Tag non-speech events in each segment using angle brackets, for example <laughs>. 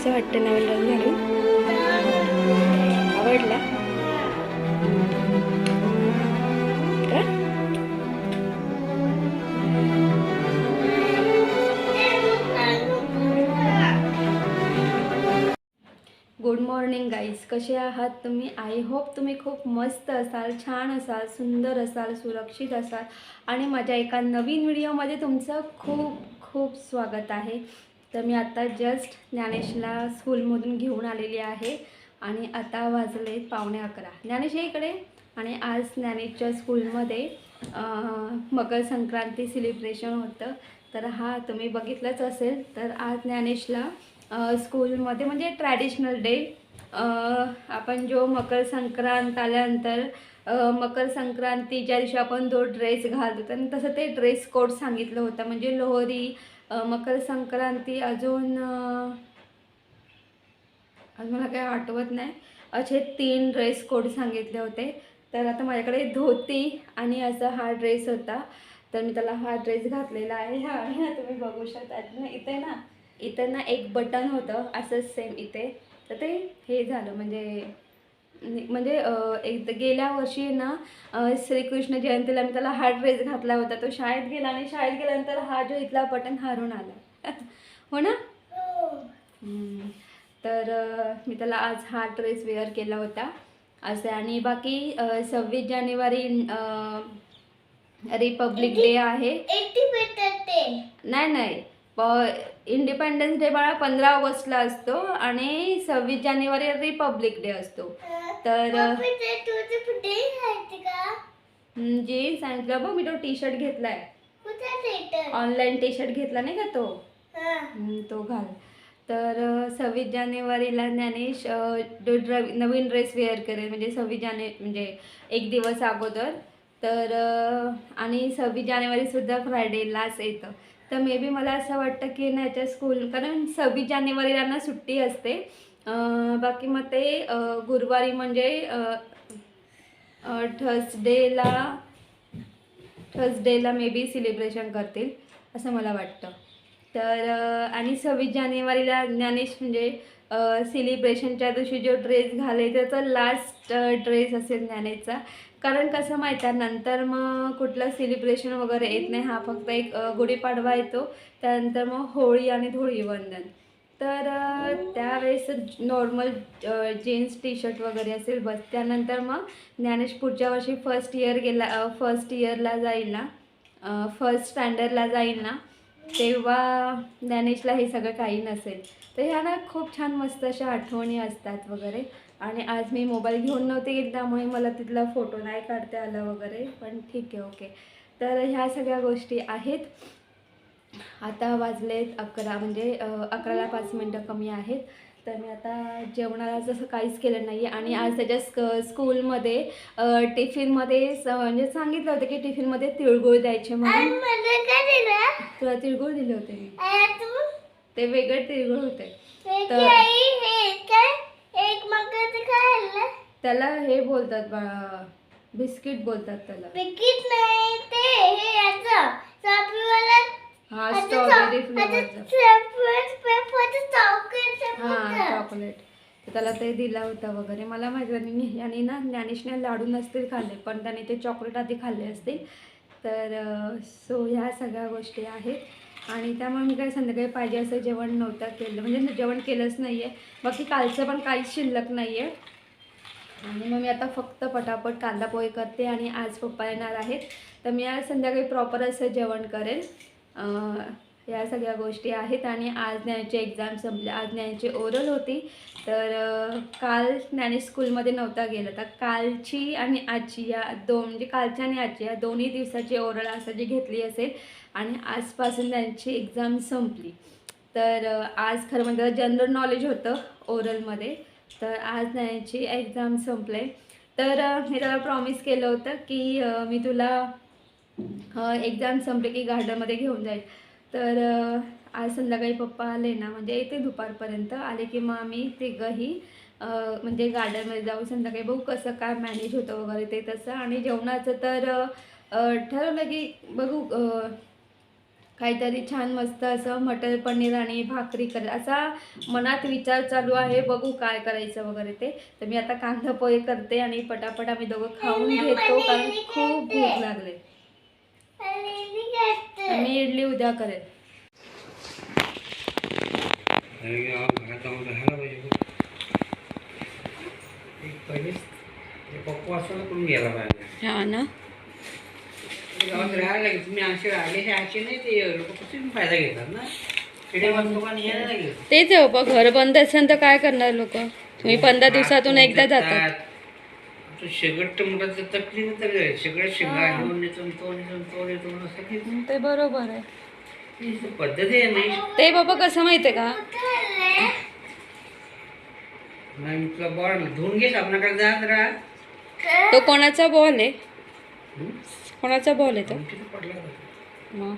असं वाटतं नवीन रंग घालून. आवडला. गुड मॉर्निंग गाईज कसे आहात तुम्ही? आय होप तुम्ही खूप मस्त असाल छान असाल सुंदर असाल सुरक्षित असाल. आणि माझ्या एका नवीन व्हिडिओमध्ये तुमचं खूप खूप स्वागत आहे. तर मी आता जस्ट ज्ञानेशला स्कूलमधून घेऊन आलेली आहे. आणि आता वाजले पावणे अकरा. ज्ञानेश इकडे. आणि आज ज्ञानेशच्या स्कूलमध्ये मकर संक्रांती सेलिब्रेशन होतं. तर हा तुम्ही बघितलंच असेल. तर आज ज्ञानेशला स्कूलमध्ये म्हणजे ट्रॅडिशनल डे आपण जो मकर संक्रांत आल्यानंतर मकर संक्रांती ज्या दिवशी आपण जो ड्रेस घालतो तर तसं ते ड्रेस कोड सांगितलं होतं. म्हणजे लोहरी मकर संक्रांती अजून आज मला काही आठवत नाही. असे तीन ड्रेस कोड सांगितले होते. तर आता माझ्याकडे धोती आणि असा हा ड्रेस होता. तर मी त्याला हा ड्रेस घातलेला आहे. हा तुम्ही बघू शकता. ना इथे ना इथे ना एक बटन होतं. असंच सेम इथे. तर ते हे झालं. म्हणजे म्हणजे एक गेल्या वर्षी ना श्रीकृष्ण जयंतीला मी त्याला हा ड्रेस घातला होता. तो शाळेत गेला आणि शाळेत गेल्यानंतर हा जो इथला बटन हारून आला. हो ना. तर मी त्याला आज हा ड्रेस वेअर केला होता. असं आणि बाकी सव्वीस जानेवारी रिपब्लिक डे आहे. नाही नाही. इंडिपेंडन्स डे बाळा पंधरा ऑगस्टला असतो आणि सव्वीस जानेवारी रिपब्लिक डे असतो. तर जे सांगितलं बघ मी तो टी शर्ट घेतलाय ऑनलाईन टी शर्ट घेतला नाही का तो? तो घाल. तर सव्वीस जानेवारीला ज्ञानेश नवीन ड्रेस वेअर करेल म्हणजे सव्वीस जाने म्हणजे एक दिवस अगोदर. तर आणि सव्वीस जानेवारीसुद्धा फ्रायडेलाच येतं. तर मे बी मला असं वाटतं की ना याच्या स्कूल कारण सव्वीस जानेवारीला ना सुट्टी असते. बाकी मग ते गुरुवारी म्हणजे थर्सडेला थर्सडेला मे बी सेलिब्रेशन करतील असं मला वाटतं. तर आणि सव्वीस जानेवारीला ज्ञानेश म्हणजे सेलिब्रेशनच्या दिवशी जो ड्रेस घालेल त्याचा लास्ट ड्रेस असेल ज्ञानेशचा. कारण कसं माहीत आहे नंतर मग कुठलं सेलिब्रेशन वगैरे येत नाही हा फक्त एक गुढीपाडवा येतो. त्यानंतर मग होळी आणि धुळीवंदन. तर त्यावेळेस नॉर्मल जीन्स टी शर्ट वगैरे असेल बस. त्यानंतर मग ज्ञानेश पुढच्या वर्षी फर्स्ट इयर गेला फर्स्ट इयरला जाईल ना फर्स्ट स्टँडर्डला जाईल ना तेव्हा ज्ञानेशला हे सगळं काही नसेल. तर ह्या ना खूप छान मस्त अशा आठवणी असतात वगैरे. आणि आज मी मोबाईल घेऊन नव्हते गेली त्यामुळे मला तिथला फोटो नाही काढता आला वगैरे पण ठीक आहे ओके. तर ह्या सगळ्या गोष्टी आहेत. आता वाजलेत अकरा म्हणजे अकराला पाच मिनटं कमी आहेत. तर मी आता जेवणाला जसं काहीच केलं नाही आहे आणि आज त्याच्या स्क स्कूलमध्ये टिफिनमध्ये स म्हणजे सांगितलं होतं की टिफिनमध्ये तिळगुळ द्यायचे म्हणून. तुला तिळगुळ दिले होते मी. ते? वेगळे तिळगुळ होते त्याला हे बोलतात बिस्किट बोलतात त्याला. हा स्ट्रॉबेरी फ्लेवरचा हां चॉकलेट तर त्याला ते दिला होता वगैरे. मला माहिती नाही यांनी ना ज्ञानेशने लाडू नसतील खाल्ले पण त्याने ते चॉकलेट आधी खाल्ले असतील. तर सो ह्या सगळ्या गोष्टी आहेत. आणि त्यामुळे मी काही संध्याकाळी पाहिजे असं जेवण नव्हतं केलं. म्हणजे जेवण केलंच नाही आहे बाकी कालचं पण काहीच शिल्लक नाही आहे आणि मग मी आता फक्त पटापट कांदा पोहे करते आणि आज पप्पा येणार आहेत. तर मी आज संध्याकाळी प्रॉपर असं जेवण करेन. या सगळ्या गोष्टी आहेत आणि आज ज्ञानची एक्झाम संपली. आज ज्ञानची ओरल होती. तर काल ज्ञानी स्कूलमध्ये नव्हता गेला. तर कालची आणि आजची या दोन म्हणजे कालची आणि आजची या दोन्ही दिवसाची ओरल असं जी घेतली असेल आणि आजपासून त्यांची एक्झाम संपली. तर आज खरं म्हणजे जनरल नॉलेज होतं ओरलमध्ये तर आज त्यांची एक्झाम संपले तर मी त्याला प्रॉमिस केलं होतं की मी तुला एक्झाम संपले की गार्डनमध्ये घेऊन जाईल. तर आज संध्याकाळी पप्पा आले ना म्हणजे येते दुपारपर्यंत. आले की मग आम्ही तिघंही अ, म्हणजे गार्डनमध्ये जाऊ संध्याकाळी बघू कसं काय मॅनेज होतं वगैरे ते तसं. आणि जेवणाचं तर ठरवलं की बघू काहीतरी छान मस्त असं मटर पनीर आणि भाकरी करे असा मनात विचार चालू आहे बघू काय करायचं वगैरे ते. तर मी आता कांदा पोहे करते आणि पटापट आम्ही दोघं खाऊन घेतो कारण खूप भूक लागले. मी इडली उद्या करेल. हा ना? तेच आहे बाबा घर बंद असेल तर काय करणार लोक? तुम्ही पंधरा दिवसातून एकदा जातात तो शेगट मोठा तकलीफ तर. सगळं शेंगा घेऊन येतो आणि तो आणि तो म्हणून असं की ते बरोबर आहे. ही जी पद्धती आहे नाही ते बाबा कसं माहितीये का? नाही मी तुला बॉल धुवून घे साबणाकडे जात राहा तो कोणाचा बॉल आहे? हं? कोणाचा बॉल आहे तो? किती पडला होता? मग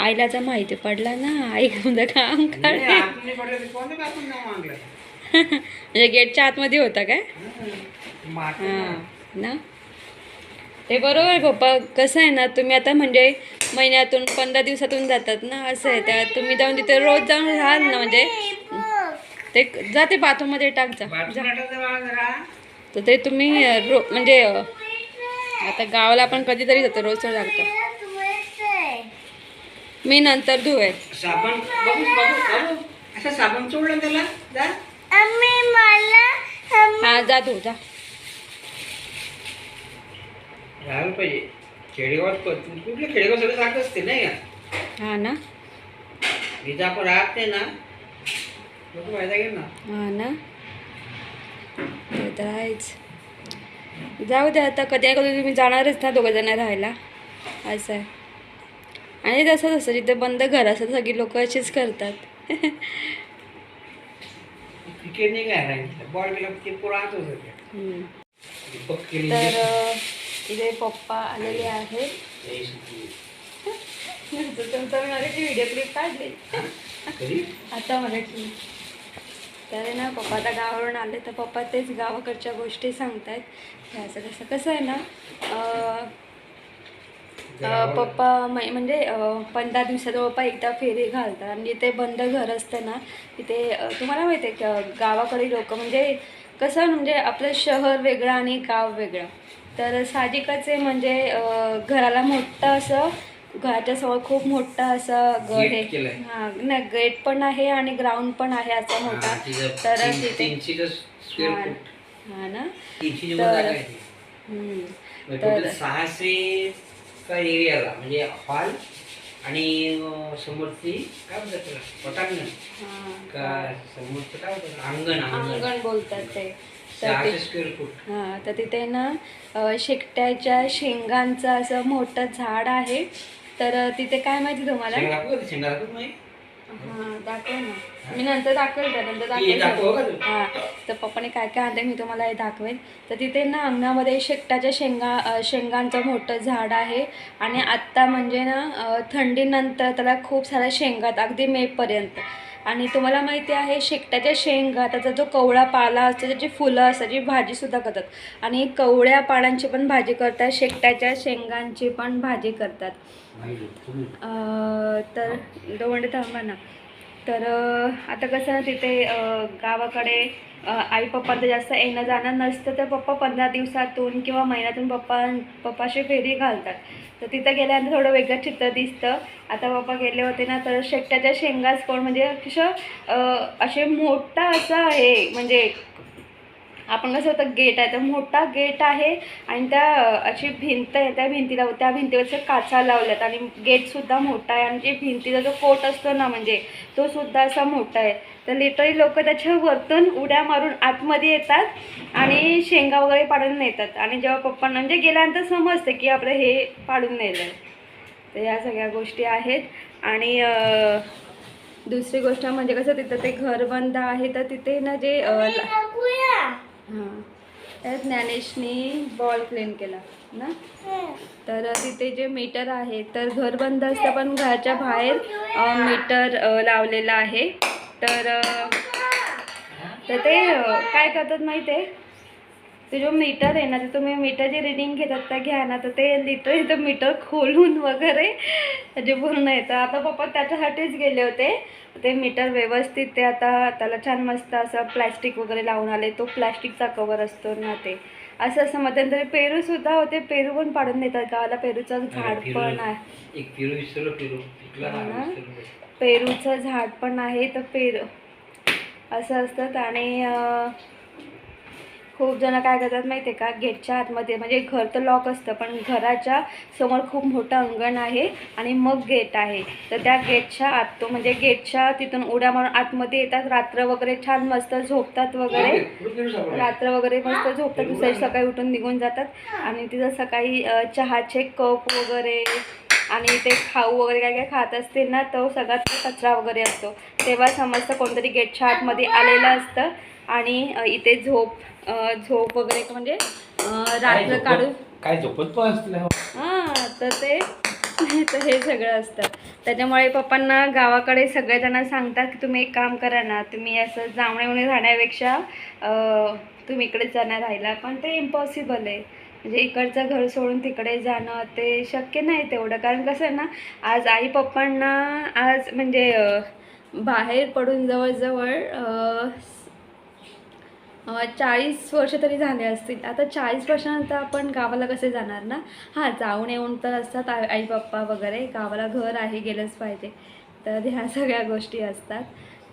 आईला तर माहिती पडला ना. आई कोणतं काम नाही, काढ आतमध्ये पडलं तर कोणी कापून नाही मागलं? म्हणजे गेटच्या आतमध्ये होता काय? हं. हां ना? ते बरोबर आहे पप्पा. कसं आहे ना तुम्ही आता म्हणजे महिन्यातून पंधरा दिवसातून जातात ना असं आहे. त्या तुम्ही जाऊन तिथे रोज जाऊन राहाल ना म्हणजे? ते जाते बाथरूममध्ये टाक जा. तर ते तुम्ही रो म्हणजे आता गावाला आपण कधीतरी जातो रोज लागतो मी नंतर धुवेल. साबण साबण सोडलं त्याला? जा. हा जा धु जा. राहायला पाहिजे. खेडेगावात प- कुठले खेडेगाव सगळं जात असते नाही का? हा ना. जिथं आपण राहत नाही ना. लोक फायदा घेईल ना. हा ना. ते तर आहेच. जाऊ दे आता कधी ना कधी तुम्ही जाणारच ना दोघं जण राहायला. असं आहे. आणि तसंच असतं जिथे बंद घर असतं सगळी लोक अशीच करतात. <laughs> काय राहिलं. बॉल गेला की पुरा आत होत केली. तर इथे पप्पा आलेले आहेत. तुमचा मी माझ्याची व्हिडिओ क्लिप काढली. आता मराठी. तर ना पप्पा आता गावावरून आले. तर पप्पा तेच गावाकडच्या गोष्टी सांगतायत. हे असं कसं कसं आहे ना पप्पा मै- म्हणजे पंधरा दिवसात पप्पा एकदा फेरी घालतात आणि जिथे बंद घर असतं ना तिथे तुम्हाला माहिती आहे गावाकडे लोक म्हणजे कसं म्हणजे आपलं शहर वेगळं आणि गाव वेगळं. तर साहजिकच आहे म्हणजे घराला मोठं असं घराच्या समोर खूप मोठं असं गड आहे. हा नाही गेट पण आहे आणि ग्राउंड पण आहे असा मोठा. तर तिथे हा ना? तर- ती. म्हणजे तर- सहाशे का एरियाला म्हणजे हॉल आणि समोरची काय म्हणतात त्याला? पटांगण. हा. का समोरचं काय म्हणतात? अंगण अंगण. अंगण बोलतात ते. तर सहाशे ते स्क्वेअर फूट हा. तर तिथे ना अ, शेकट्याच्या शेंगांचं असं मोठं झाड आहे. तर तिथे काय माहिती तुम्हाला? शेंगा दाखवू का? शेंगा दाखवू नाही? हा दाखव ना. मी नंतर दाखवेल त्या नंतर दाखव का दाखवेल तू? हा तर पप्पाने काय काय आणलं मी तुम्हाला हे दाखवेल. तर तिथे ना अंगणामध्ये शेकटाच्या शेंगा शेंगांचं मोठं झाड आहे. आणि आत्ता म्हणजे ना थंडीनंतर त्याला खूप साऱ्या शेंगात अगदी मेपर्यंत आणि तुम्हाला माहिती आहे शेकटाच्या शेंगा त्याचा जो कवळा पाला असतो त्याची फुलं असतात जी भाजीसुद्धा करतात. आणि कवळ्या पानांची पण भाजी करतात शेकटाच्या शेंगांची पण भाजी करतात. तर दोन थांबा ना. तर आता कसं तिथे गावाकडे आई पप्पांचं जास्त येणं जाणं नसतं तर पप्पा पंधरा दिवसातून किंवा महिन्यातून पप्पा पप्पाशी फेरी घालतात. तर तिथं गेल्यानंतर थोडं वेगळं चित्र दिसतं. आता पप्पा गेले होते ना तर शेकट्याच्या शेंगाच कोण म्हणजे कसं असे मोठा असा आहे म्हणजे आपण कसं होतं गेट आहे. तर मोठा गेट आहे आणि त्या अशी भिंत आहे त्या भिंतीला त्या भिंतीवरच्या काचा लावल्यात आणि गेटसुद्धा मोठा आहे आणि जे भिंतीचा जो कोट असतो ना म्हणजे तो सुद्धा असा मोठा आहे. तर लिटरली लोक त्याच्या वरतून उड्या मारून आतमध्ये येतात आणि शेंगा वगैरे पाडून नेतात. आणि जेव्हा पप्पांना म्हणजे गेल्यानंतर समजतं की आपलं हे पाडून नेलं तर या सगळ्या गोष्टी आहेत. आणि दुसरी गोष्ट म्हणजे कसं तिथं ते घर बंद आहे. तर तिथे ना जे ला- हां. तर ज्ञानेशनी बॉल क्लीन केला ना? तर तिथे जे मीटर आहे तर घर बंद असतं पण घराच्या बाहेर मीटर अ, लावलेलं आहे. तर तर ते काय करतात माहिती आहे ते जो मीटर आहे ना ते तुम्ही मीटरची रिडिंग घेतात त्या घ्या ना तर ते लिटरली ते मीटर खोलून वगैरे म्हणजे पूर्ण येतं आता पप्पा त्याच्यासाठीच गेले होते. ते मीटर व्यवस्थित ते आता त्याला छान मस्त असं प्लॅस्टिक वगैरे लावून आले. तो प्लॅस्टिकचा कवर असतो ना ते. असं असं मध्यंतरी पेरूसुद्धा होते. पेरू पण पाडून देतात गावाला. पेरूचं झाड पण आहे. पेरूचं झाड पण आहे. तर पेरू असं असतं आणि खूप जण काय करतात माहिती आहे का? गेटच्या आतमध्ये म्हणजे घर तर लॉक असतं पण घराच्या समोर खूप मोठं अंगण आहे आणि मग गेट आहे. तर त्या गेटच्या आत तो म्हणजे गेटच्या तिथून उड्या मारून आतमध्ये येतात. रात्र वगैरे छान मस्त झोपतात वगैरे? रात्र वगैरे मस्त झोपतात. दुसऱ्या सकाळी उठून निघून जातात. आणि तिथं सकाळी चहाचे कप वगैरे आणि ते खाऊ वगैरे काय काय खात असतील ना तो सगळा कचरा वगैरे असतो. तेव्हा समजतं कोणतरी गेटच्या आतमध्ये आलेलं असतं. आणि इथे झोप झोप वगैरे म्हणजे रात्र काढून काय झोपत पण असतील हो. हां तर ते तर हे सगळं असतं. त्याच्यामुळे पप्पांना गावाकडे सगळेजण सांगतात की तुम्ही एक काम करा ना तुम्ही असं जावणे येऊन राहण्यापेक्षा तुम्ही इकडेच जाणार राहिला पण ते इम्पॉसिबल आहे. म्हणजे इकडचं घर सोडून तिकडे जाणं ते शक्य नाही तेवढं. कारण कसं आहे ना आज आई पप्पांना आज म्हणजे बाहेर पडून जवळजवळ चाळीस वर्ष तरी झाले असतील. आता चाळीस वर्षानंतर आपण गावाला कसे जाणार ना? हां जाऊन येऊन तर असतात आई आई पप्पा वगैरे. गावाला घर आहे गेलंच पाहिजे. तर ह्या सगळ्या गोष्टी असतात.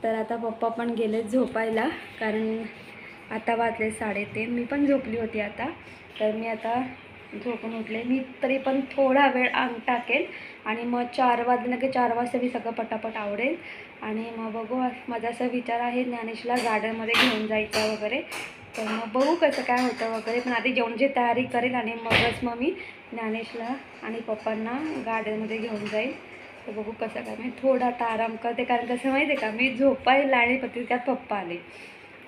तर आता पप्पा पण गेले झोपायला. कारण आता वाजले साडेतीन. मी पण झोपली होती आता. तर मी आता झोपून उठले. मी तरी पण थोडा वेळ अंग टाकेल आणि मग चार वाजले की चार वाजता मी सगळं पटापट आवडेल आणि मग बघू माझा असा विचार आहे ज्ञानेशला गार्डनमध्ये घेऊन जायचा वगैरे. तर मग बघू कसं काय होतं वगैरे. पण आधी जेवणाची तयारी करेल आणि मगच मग मी ज्ञानेशला आणि पप्पांना गार्डनमध्ये घेऊन जाईल तर बघू कसं काय. मी थोडा आता आराम करते. कारण कसं माहिती आहे का? मी झोपायला आणि पत्रिकात पप्पा आले.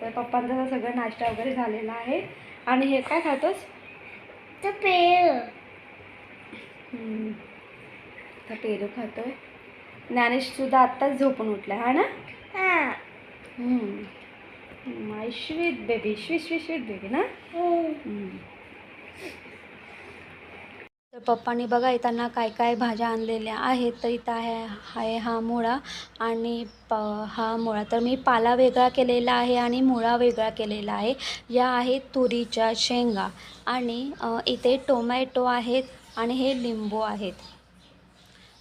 तर पप्पांचा सगळं नाश्ता वगैरे झालेला आहे. आणि हे काय खातोस? हम्म. आता पेरू खातोय. ज्ञानेशसुद्धा आत्ताच झोपून उठला हा ना? My baby sweet sweet sweet baby ना. तर पप्पांनी बघा येताना काय काय भाज्या आणलेल्या आहेत तर इथं आहे आहे हा मुळा आणि प हा मुळा. तर मी पाला वेगळा केलेला आहे आणि मुळा वेगळा केलेला आहे. या आहेत तुरीच्या शेंगा आणि इथे टोमॅटो आहेत आणि हे लिंबू आहेत.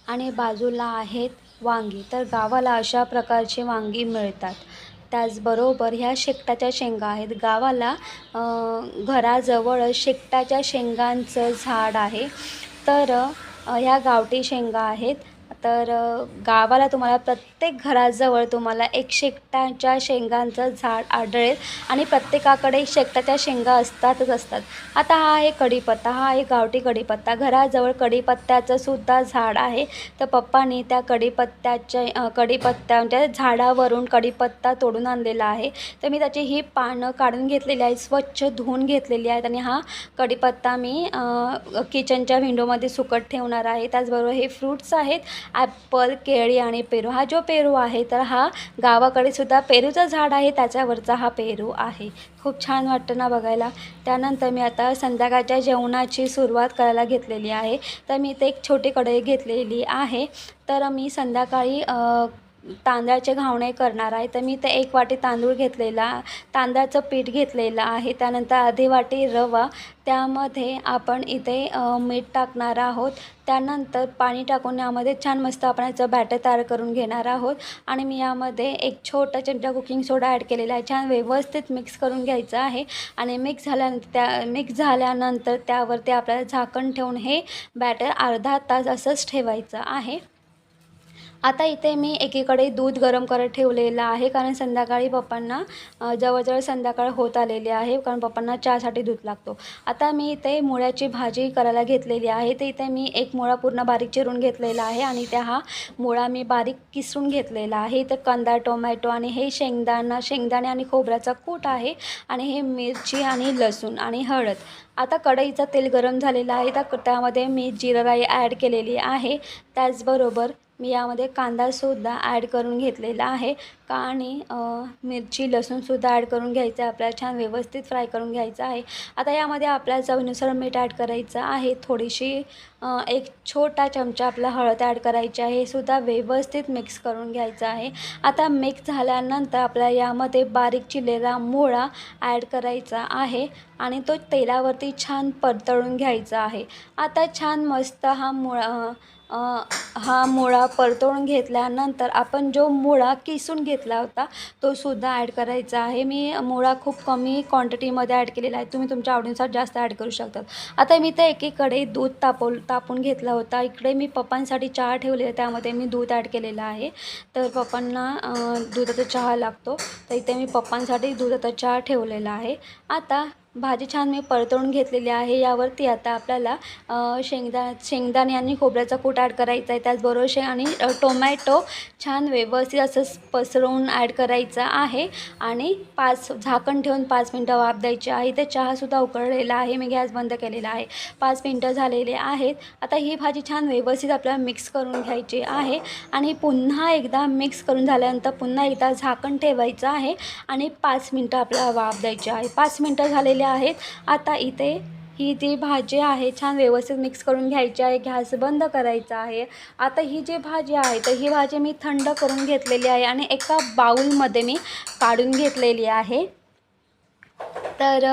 आणि बाजूला आहेत वांगी. तर गावाला अशा प्रकारची वांगी मिळतात. त्याचबरोबर ह्या शेकटाच्या शेंगा आहेत. गावाला घराजवळ शेकटाच्या शेंगांचं झाड आहे. तर ह्या गावठी शेंगा आहेत. तर गावाला तुम्हाला प्रत प्रत्येक घराजवळ तुम्हाला एक शेकटाच्या शेंगांचं झाड आढळेल आणि प्रत्येकाकडे शेकटाच्या शेंगा असतातच असतात. आता हा आहे कढीपत्ता हा आहे गावठी कढीपत्ता. घराजवळ कढीपत्त्याचं सुद्धा झाड आहे. तर पप्पानी त्या कढीपत्त्याच्या कढीपत्त्या कढीपत्त्याच्या झाडावरून कढीपत्ता तोडून आणलेला आहे. तर मी त्याची ही पानं काढून घेतलेली आहेत स्वच्छ धुवून घेतलेली आहेत आणि हा कढीपत्ता मी किचनच्या विंडोमध्ये सुकट ठेवणार आहे. त्याचबरोबर हे फ्रूट्स आहेत ॲपल केळी आणि पेरू. हा जो पेरू आहे तर हा गावाकडे सुद्धा पेरूचं झाड आहे त्याच्यावरचा हा पेरू आहे. खूप छान वाटतं ना बघायला. त्यानंतर मी आता संध्याकाळच्या जेवणाची सुरुवात करायला घेतलेली आहे. तर मी इथे एक छोटी कढई घेतलेली आहे. तर मी संध्याकाळी तांदळाचे घावणे करणार आहे. तर मी ते एक वाटी तांदूळ घेतलेला तांदळाचं पीठ घेतलेलं आहे. त्यानंतर अर्धी वाटी रवा. त्यामध्ये आपण इथे मीठ टाकणार आहोत. त्यानंतर पाणी टाकून यामध्ये छान मस्त आपण याचं बॅटर तयार करून घेणार आहोत. आणि मी यामध्ये एक छोटा चमचा कुकिंग सोडा ॲड केलेला आहे. छान व्यवस्थित मिक्स करून घ्यायचं आहे. आणि मिक्स झाल्यानंतर त्या मिक्स झाल्यानंतर त्यावरती आपल्याला झाकण ठेवून हे बॅटर अर्धा तास असंच ठेवायचं आहे. आता इथे मी एकीकडे दूध गरम करत ठेवलेलं आहे कारण संध्याकाळी पप्पांना जवळजवळ संध्याकाळ होत आलेली आहे कारण पप्पांना चहासाठी दूध लागतो. आता मी इथे मुळ्याची भाजी करायला घेतलेली आहे. तर इथे मी एक मुळा पूर्ण बारीक चिरून घेतलेला आहे आणि त्या हा मुळा मी बारीक किसून घेतलेला आहे. इथे कांदा टोमॅटो आणि हे शेंगदाणा शेंगदाणे आणि खोबऱ्याचा कूट आहे आणि हे मिरची आणि लसूण आणि हळद. आता कढईचं तेल गरम झालेलं आहे. त्या त्यामध्ये मी जिरा राई ॲड केलेली आहे. त्याचबरोबर मी यामध्ये कांदासुद्धा ॲड करून घेतलेला आहे. आणि मिरची लसूणसुद्धा ॲड करून घ्यायचं आहे. आपल्याला छान व्यवस्थित फ्राय करून घ्यायचं आहे. आता यामध्ये आपल्याला चवीनुसार मीठ ॲड करायचं आहे. थोडीशी एक छोटा चमचा आपला हळद ॲड करायची आहे. सुद्धा व्यवस्थित मिक्स करून घ्यायचं आहे. आता मिक्स झाल्यानंतर आपल्याला यामध्ये बारीक चिरलेला मुळा ॲड करायचा आहे. आणि तो तेलावरती छान परतळून घ्यायचा आहे. आता छान मस्त हा मुळा हा मुळा परतवून घेतल्यानंतर आपण जो मुळा किसून घेतला होता तो सुद्धा ॲड करायचा आहे. मी मुळा खूप कमी क्वांटिटीमध्ये ॲड केलेला आहे. तुम्ही तुमच्या आवडीनुसार जास्त ॲड करू शकतात. आता मी तर एकीकडे दूध तापव तापून घेतला होता. इकडे मी पप्पांसाठी चहा ठेवलेला त्यामध्ये मी दूध ॲड केलेलं आहे. तर पप्पांना दुधाचा चहा लागतो. तर इथे मी पप्पांसाठी दुधाचा चहा ठेवलेला आहे. आता भाजी छान मी परतवून घेतलेली आहे. यावरती आता आपल्याला शेंगदा शेंगदाणे आणि खोबऱ्याचा कूट ॲड करायचा आहे. त्याचबरोबर शे आणि टोमॅटो छान व्यवस्थित असं पसरवून ॲड करायचा आहे. आणि पाच झाकण ठेवून पाच मिनटं वाफ द्यायची आहे. ते चहासुद्धा उकळलेला आहे. मी गॅस बंद केलेला आहे. पाच मिनटं झालेले आहेत. आता ही भाजी छान व्यवस्थित आपल्याला मिक्स करून घ्यायची आहे. आणि पुन्हा एकदा मिक्स करून झाल्यानंतर पुन्हा एकदा झाकण ठेवायचं आहे. आणि पाच मिनटं आपल्याला वाफ द्यायची आहे. पाच मिनटं झालेली आहेत. आता इथे ही ती भाजी आहे छान व्यवस्थित मिक्स करून घ्यायची आहे. गॅस बंद करायचा आहे. आता ही जी भाजी आहे तर ही भाजी मी थंड करून घेतलेली आहे आणि एका बाऊलमध्ये मी काढून घेतलेली आहे. तर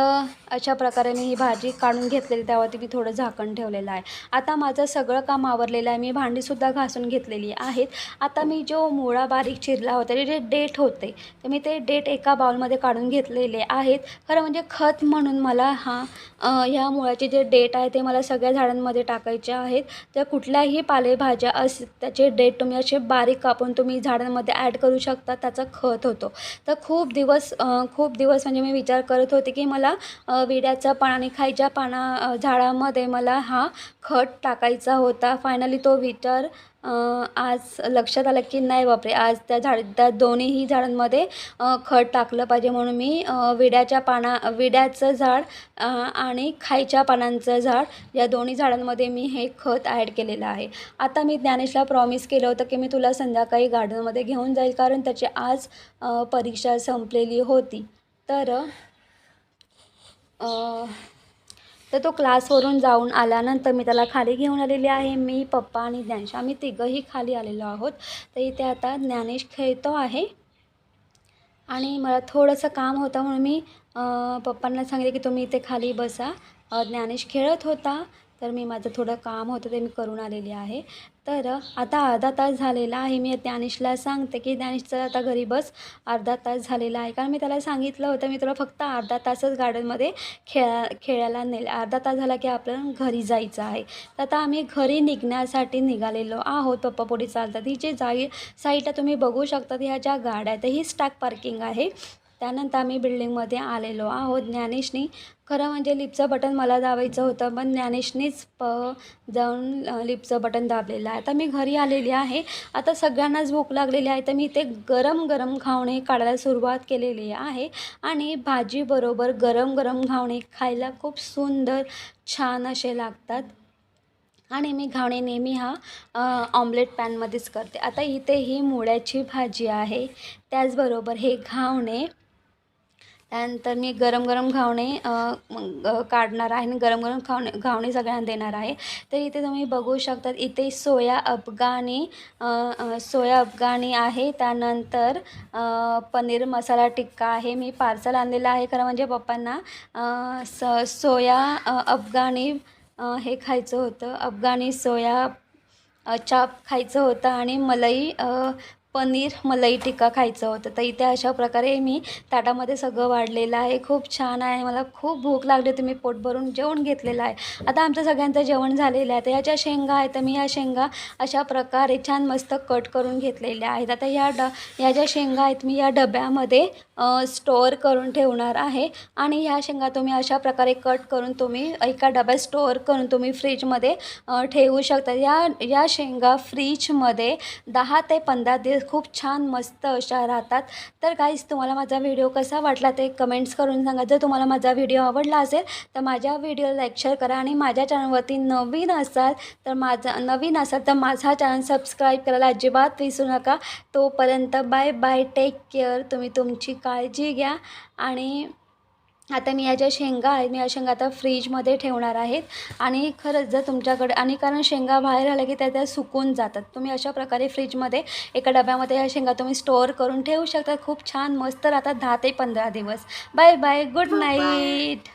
अशा प्रकारे मी ही भाजी काढून घेतलेली त्यावरती मी थोडं झाकण ठेवलेलं आहे. आता माझं सगळं काम आवरलेलं आहे मी भांडीसुद्धा घासून घेतलेली आहेत. आता मी जो मुळा बारीक चिरला होता ते जे डेट होते तर मी ते डेट एका बाउलमध्ये काढून घेतलेले आहेत. खरं म्हणजे खत म्हणून मला हा ह्या मुळाचे जे डेट आहे ते मला सगळ्या झाडांमध्ये टाकायचे आहेत. तर कुठल्याही पालेभाज्या अस त्याचे डेट तुम्ही असे बारीक कापून तुम्ही झाडांमध्ये ॲड करू शकता त्याचा खत होतो. तर खूप दिवस खूप दिवस म्हणजे मी विचार करत होते की मला विड्याचं विड्याचा पान आणि खायच्या पाना झाडामध्ये मला हा खत टाकायचा होता. फायनली तो विचार आज लक्षात आलं की नाही बापरे आज त्या झाड त्या दोन्हीही झाडांमध्ये खत टाकलं पाहिजे म्हणून मी विड्याच्या पाना विड्याचं झाड आणि खायच्या पानांचं झाड या दोन्ही झाडांमध्ये मी हे खत ॲड केलेलं आहे. आता मी ज्ञानेशला प्रॉमिस केलं होतं की मी तुला संध्याकाळी गार्डनमध्ये घेऊन जाईल कारण त्याची आज परीक्षा संपलेली होती. तर तर तो क्लासवरून जाऊन आल्यानंतर मी त्याला खाली घेऊन आलेली आहे. मी पप्पा आणि ज्ञानेश आम्ही तिघंही खाली आलेलो आहोत. तर इथे आता ज्ञानेश खेळतो आहे. आणि मला थोडंसं काम होतं म्हणून मी पप्पांना सांगितले की तुम्ही इथे खाली बसा. ज्ञानेश खेळत होता. तर मी माझं थोडं काम होतं ते मी करून आलेली आहे. तर आता अर्धा तास झालेला आहे. मी ज्ञानेशला सांगते की ज्ञानेश आता घरी बस. अर्धा तास झालेला आहे. कारण मी त्याला सांगितलं होतं मी तुला फक्त अर्धा तासच गार्डनमध्ये खेळा खेळायला नेलं अर्धा तास झाला की आपल्याला घरी जायचं आहे. तर आता आम्ही घरी निघण्यासाठी निघालेलो आहोत. पप्पा पुढे चालतात. ही जे जाई साईडला तुम्ही बघू शकता ह्या ज्या गाड्या आहेत ही स्टॅक पार्किंग आहे. त्यानंतर आम्ही बिल्डिंगमध्ये आलेलो आहोत. ज्ञानेशनी खरं म्हणजे लिपचं बटन मला दाबायचं होतं पण ज्ञानेशनीच प जाऊन लिपचं बटन दाबलेलं आहे. आता मी घरी आलेली आहे. आता सगळ्यांनाच भूक लागलेली आहे. तर मी ते गरम गरम घावणे काढायला सुरुवात केलेली आहे. आणि भाजीबरोबर गरम गरम घावणे खायला खूप सुंदर छान असे लागतात. आणि मी घावणे नेहमी हा ऑमलेट पॅनमध्येच करते. आता इथे ही मुळ्याची भाजी आहे. त्याचबरोबर हे घावणे त्यानंतर मी गरम गरम घावणे काढणार आहे आणि गरम गरम खावणे घावणे सगळ्यांना देणार आहे. तर इथे तुम्ही बघू शकतात इथे सोया अफगाणी सोया अफगाणी आहे. त्यानंतर पनीर मसाला टिक्का आहे. मी पार्सल आणलेलं आहे खरं म्हणजे पप्पांना. स सोया अफगाणी हे खायचं होतं. अफगाणी सोया चाप खायचं होतं आणि मलाई पनीर मलाई टिक्का खायचं होतं. तर इथे अशा प्रकारे मी ताटामध्ये सगळं वाढलेलं आहे. खूप छान आहे. मला खूप भूक लागली होती. मी पोट भरून जेवण घेतलेलं आहे. आता आमचं सगळ्यांचं जेवण झालेलं आहे. तर ह्याच्या शेंगा आहेत. तर मी ह्या शेंगा अशा प्रकारे छान मस्त कट करून घेतलेल्या आहेत. आता ह्या ड ह्या ज्या शेंगा आहेत मी या डब्यामध्ये स्टोअर करून ठेवणार आहे. आणि ह्या शेंगा तुम्ही अशा प्रकारे कट करून तुम्ही एका डब्यात स्टोअर करून तुम्ही फ्रीजमध्ये ठेवू शकता. या या शेंगा फ्रीजमध्ये दहा ते पंधरा दिवस खूप छान मस्त अशा राहतात. तर काहीच तुम्हाला माझा व्हिडिओ कसा वाटला ते कमेंट्स करून सांगा. जर तुम्हाला माझा व्हिडिओ आवडला असेल तर माझ्या व्हिडिओला लाईक शेअर करा आणि माझ्या चॅनलवरती नवीन असाल तर माझा नवीन असाल तर माझा चॅनल सबस्क्राईब करायला अजिबात विसरू नका. तोपर्यंत बाय बाय टेक केअर तुम्ही तुमची काळजी घ्या. आणि आता मी या ज्या शेंगा आहेत मी या शेंगा आता फ्रीजमध्ये ठेवणार आहेत. आणि खरंच जर तुमच्याकडे आणि कारण शेंगा बाहेर आल्या की त्या त्या सुकून जातात. तुम्ही अशा प्रकारे फ्रीजमध्ये एका डब्यामध्ये ह्या शेंगा तुम्ही स्टोअर करून ठेवू शकता. खूप छान मस्त राहतात. दहा ते पंधरा दिवस. Bye bye good night